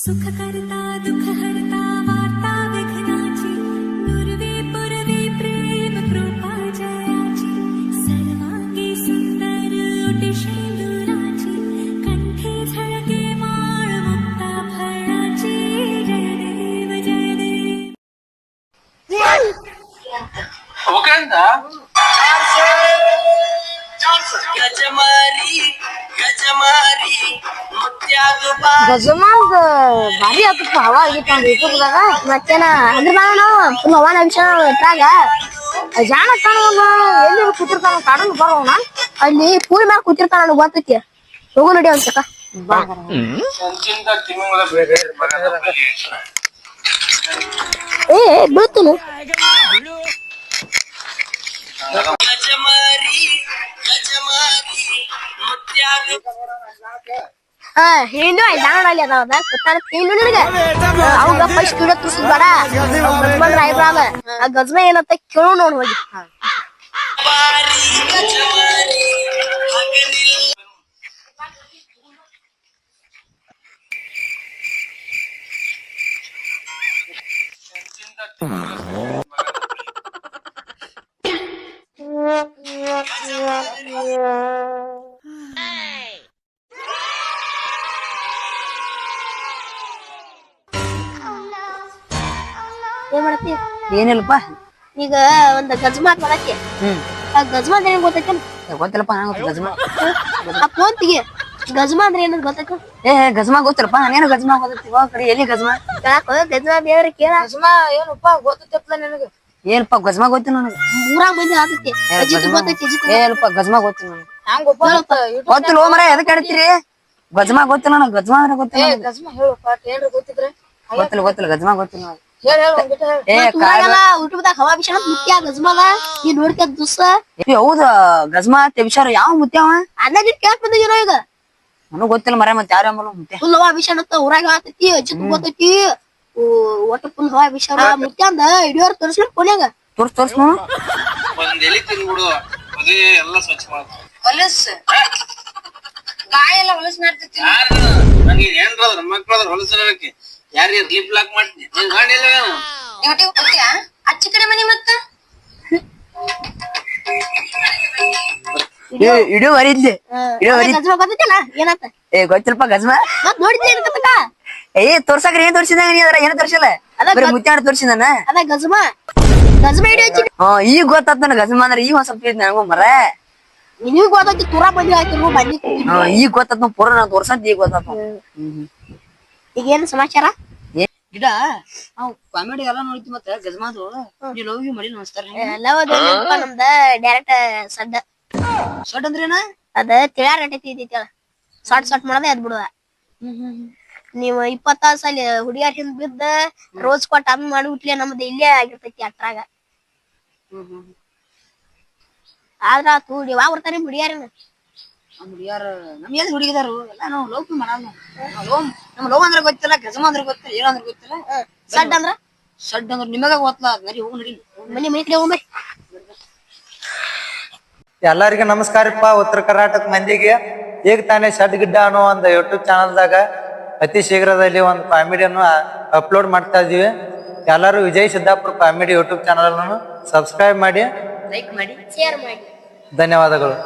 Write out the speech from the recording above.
सुख करता दुख हरता ಗಜಮಾರಿ ಭಾರಿ ಆತಪ್ಪ ಹವಾ ಆಗಿತ್ತು ಯೂಟ್ಯೂಬ್ದಾಗ. ಮತ್ತೇನ ಅಂದ್ರೆ ಮ್ಯಾಗ ನಾವು ಫುಲ್ ಹವಾನ ವಿಷಯ ಇಟ್ಟಾಗ ಜಾಣ ಕಾಣುವಾಗ ಎಲ್ಲಿ ಕೂತಿರ್ತಾನ ಕಾಡನ್ ಬರೋಣ ಅಲ್ಲಿ ಪೂರಿ ಮ್ಯಾಲ ಕೂತಿರ್ತಾನ ನನಗೆ ಗೊತ್ತೈತಿ. ಹೋಗು ನಡಿ ಏ ಏ, ಬೀಳ್ತೀನಿ ಗಜಮಾರಿ ಗಜಮಾರಿ ಮುತ್ಯಾಗ ಹಾ ಹಿಂಡು ಜಾಣ ಅಲ್ಲಿ ಅದಾವ ಹಿಂಡು ನಿನಗೆ. ಅವಾಗ ಫಸ್ಟ್ ವಿಡಿಯೋ ತೋರ್ಸಿದ್ ಬೇಡ. ಗಜ್ಮನ್ ರಾಯಬ್ರಾಮ ಆ ಗಜ್ಮ ಏನಂತ ಕೇಳು ನೋಡ್ ಹೋಗಿ. ಬಾರಿ ಏನ್ ಮಾಡತ್ತಿ ಏನಿಲ್ಲಪ್ಪ ಈಗ ಒಂದ್ ಗಜ್ಮಾ ಮಾಡತ್ತಿ ಹ್ಮ್ ಆ ಗಜ್ಮಾ ಅಂದ್ರೆ ಏನ್ ಗೊತ್ತೈತಿ ಏ, ಗೊತ್ತಿಲ್ಲಪ್ಪ ಗಜಮಾ ಅಪ್ಪಂತಿಗೆ ಆ ಫೋನ್ ತೆಗಿ ಗಜ್ಮಾ ಅಂದ್ರೆ ಏನಂತ ಗೊತ್ತೈತಿ ಏ ಗಜ್ಮಾ ಗೊತ್ತಿಲ್ಲಪ್ಪ ನಾನೇನು ಗಜ್ಮಾ ಗೊತ್ತೈತಿ ಹೋಗ ಕಡೆ ಎಲ್ಲಿ ಗಜ್ಮಾ ಕೇಳಾಕ ಗಜ್ಮಾ ಬೇರೆ ಕೇಳ ಗಜ್ಮ ಏನಪ್ಪ ಗೊತ್ತಿತ್ತಪ್ಪ ನಿನಗೆ ಏನಪ್ಪ ಗಜ್ಮಾ ಗೊತ್ತಿಲ್ಲ ನನಗೆ ಮೂರಾಗ ಮಂದಿ ಆತೈತಿ ಅಜಿತ್ ಗೊತ್ತೈತಿ ಅಜಿತ್ ಏನಪ್ಪ ಗಜ್ಮಾ ಗೊತ್ತಿಲ್ಲ ನನಗೆ ಗೊತ್ತಿಲ್ಲ ಮರ ಎದಕ್ಕೆ ಹೇಳ್ತೀರಿ ಗಜ್ಮಾ ಗೊತ್ತಿಲ್ಲ ನನಗೆ ಗಜ್ಮ ಅಂದ್ರೆ ಗೊತ್ತಿಲ್ಲ ನನಗೆ. ಗಜ್ಮ ಹೇಳಪ್ಪ ಏನ್ರ ಗೊತ್ತಿದ್ರೆ ಗೊತ್ತಿಲ್ಲ ಗೊತ್ತಿಲ್ಲ ಗಜ್ಮಾ ಗೊತ್ತಿಲ್ಲ ನನಗೆ. ಹೌದ ಗಜ್ಮ ತೆಬಿಸಾರ ಯಾವ ಮುತ್ಯಾವ ಅನ್ನ ನಿಟ್ ಕೇಳಕ್ ಬಂದಿರೋ ಈಗ? ನನಗೆ ಗೊತ್ತಿಲ್ಲ ಮರ ಮತ್ತೆ ಯಾರ ಅಂಬಲ್ಲ ಮುತ್ಯ? ಫುಲ್ ಹವಾ ವಿಷಯ ಅಂತ ಊರಾಗ ಆತೈತಿ ಅಜಿತ್ ಗೊತ್ತೈತಿ ಓ, ಒಟ್ಟ ಫುಲ್ ಹವಾ ವಿಷಯ ಮುಖ್ಯ ಅಂದ. ಹಿಡಿಯೋರ್ ತೋರಿಸ್ಲಿ ಕೊನೆಗ. ತೋರ್ಸ್ ತೋರ್ಸ್ ಒಂದ್ ಎಲಿ ತಿನ್ಬಿಡು ಅದೇ ಎಲ್ಲ ಸ್ವಚ್ಛ ಹೊಲಸ್. ಗಾಯ ಎಲ್ಲ ಹೊಲಸ್ ಮಾಡ್ತೈತಿ ನಂಗೆ ಮಕ್ಳದ್ರ ಯಾರು ಲಿಪ್ ಲಾಕ್ ಮಾಡ್ತೀನಿ ನೀನ್ ಗಾಡಿ ಇಲ್ಲ ಡ್ಯೂಟಿ ಹೋಗ್ತೀಯಾ ಅಚ್ಚ ಕಡೆ ಮನಿ ಮತ್ತ. ಏ ಇಡೀ ವರಿದ್ಲಿ ಇಡೀ ಗಜ್ಮಾ ಏನಾತ? ಏ ಗೊತ್ತಿಲ್ಲಪ್ಪ ಗಜ್ಮ. ಮತ್ ನೋಡಿದ್ದೆ ಏನಕ್ಕ ಏ ತೋರ್ಸಕ್ರಿ ಏನ್ ತೋರ್ಸಿದ ನೀ ಅದ್ರ ಏನ್ ತೋರ್ಸಿಲ್ಲ? ಅದ ಬರೀ ಮುತ್ಯಾಡ ತೋರ್ಸಿದಾನ ಅದ ಗಜ್ಮಾ. ಗಜ್ಮಾ ಈ ಹಚ್ಚಿ ಹಾ ಈಗ ಗೊತ್ತಾತ್ ನನಗ ಗಜಮ ಅಂದ್ರೆ ಈಗ ಒಂದ್ ಸ್ವಲ್ಪ ತಿಳಿದ್ ನನಗೂ ಮರ. ನಿನಗೂ ಗೊತ್ತಾತಿ ತುರಾ ಬಂದಿ ಆಯ್ತು ಬಂದಿ ಈಗ ಗೊತ್ತಾತ್ ನಾವು ಪೂರ ನಾ ತೋರ್ಸಂತ ಈಗ ಗೊತ್ತಾತ್. ಈಗ ಏನ್ ಸಮಾಚಾರ? ಗಿಡ ನಾವು ಕಾಮಿಡಿ ಎಲ್ಲ ನೋಡಿದ್ವಿ ಮತ್ತೆ ಗಜಮಾದು ನೀ ಲವ್ ಯು ಮಾಡಿ ನಮಸ್ಕಾರ ಎಲ್ಲವ ನಮ್ದ ಡೈರೆಕ್ಟ್ ಸಡ್ಡ. ಸಡ್ ಅಂದ್ರೇನ ಅದ ತಿಳ್ಯಾರ ನಟೈತಿ ಐತಿ ಸಾಟ್ ಸಾಟ್ ಮಾಡದೆ ಅದ್ ಬಿಡುವ ನೀವು ಇಪ್ಪತ್ತ ಸಲ ಹುಡುಗಿಯರ್ ಹಿಂದ್ ಬಿದ್ದ ರೋಸ್ ಕೊಟ್ಟ ಅಮ್ಮ ಮಾಡಿ ಹುಟ್ಲೆ ನಮ್ದು ಇಲ್ಲೇ ಆಗಿರ್ತೈತಿ ಅಟ್ರಾಗ. ಆದ್ರ ತೂಡಿ ವಾ ಬರ್ತಾನೆ ಹುಡುಗಿಯರನ್ನ ನಮ್ ಹುಡುಗಿಯಾರ ನಮ್ ಏನ್ ಹುಡುಗಿದಾರು? ಎಲ್ಲ ನಾವು ಲವ್ ಮಾಡಲ್ಲ ಲೋಮ್ ನಮ್ಮ ಲೋಮ್ ಅಂದ್ರೆ ಗೊತ್ತಿಲ್ಲ ಗಜಮ ಅಂದ್ರೆ ಗೊತ್ತಿಲ್ಲ ಏನಂದ್ರೆ ಗೊತ್ತಿಲ್ಲ. ಸಡ್ ಅಂದ್ರ? ಸಡ್ ಅಂದ್ರೆ ನಿಮಗ ಗೊತ್ತಲ್ಲ ನರಿ ಹೋಗಿ ನಡಿ. ಮನಿ ಮನೆ ಕಡೆ ಹೋಗ್ಬೇ ಎಲ್ಲರಿಗೂ ನಮಸ್ಕಾರಪ್ಪ. ಉತ್ತರ ಕರ್ನಾಟಕ ಮಂದಿಗೆ. ಈಗ ತಾನೇ ಶಡ್ ಗಿಡ್ಡ ಅನ್ನೋ ಒಂದು ಯೂಟ್ಯೂಬ್ ಚಾನಲ್ದಾಗ ಅತಿ ಶೀಘ್ರದಲ್ಲಿ ಒಂದು ಕಾಮಿಡಿಯನ್ನು ಅಪ್ಲೋಡ್ ಮಾಡ್ತಾ ಇದೀವಿ. ಎಲ್ಲರೂ Vijay Siddapura comedy YouTube channel ಅನ್ನು ಸಬ್ಸ್ಕ್ರೈಬ್ ಮಾಡಿ. ಲೈಕ್ ಮಾಡಿ ಶೇರ್ ಮಾಡಿ. ಧನ್ಯವಾದಗಳು.